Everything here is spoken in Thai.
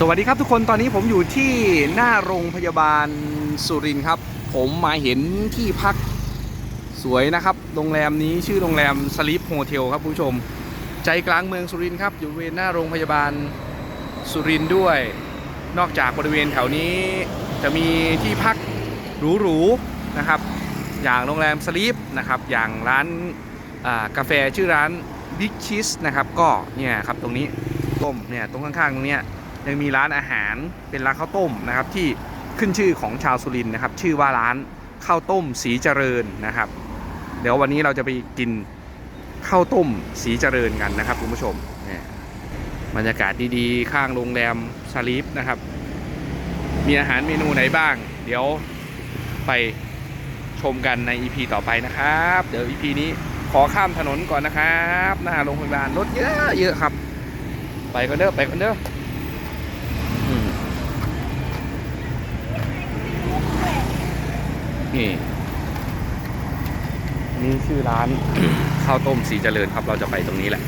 สวัสดีครับทุกคนตอนนี้ผมอยู่ที่หน้าโรงพยาบาลสุรินทร์ครับ ผมมาเห็นที่พักสวยนะครับ โรงแรมนี้ชื่อโรงแรมสลิปโฮเทลครับผู้ชม ใจกลางเมืองสุรินทร์ครับ อยู่บริเวณหน้าโรงพยาบาลสุรินทร์ด้วย นอกจากบริเวณแถวนี้จะมีที่พักหรูๆนะครับ อย่างโรงแรมสลิปนะครับ อย่างร้านกาแฟชื่อร้าน Big Cheese นะครับ ก็เนี่ยครับตรงนี้ต้มเนี่ยตรงข้างๆตรงเนี้ย ยังมีร้านอาหารเป็นร้านข้าวต้มนะครับที่ขึ้นชื่อของชาวสุรินทร์นะครับ ชื่อว่าร้านข้าวต้มสีเจริญนะครับ เดี๋ยววันนี้เราจะไปกินข้าวต้มสีเจริญกันนะครับคุณผู้ชมเนี่ยบรรยากาศดีๆ ข้างโรงแรมสลีปนะครับ มีอาหารเมนูไหนบ้าง เดี๋ยวไปชมกันใน EP ต่อไปนะครับ เดี๋ยว EP นี้ขอข้ามถนนก่อนนะครับ หน้าโรงพยาบาลรถเยอะเยอะครับ ไปกันเด้อไปกันเด้อ นี่นี่ชื่อร้านข้าวต้มสีเจริญครับ เราจะไปตรงนี้แหละ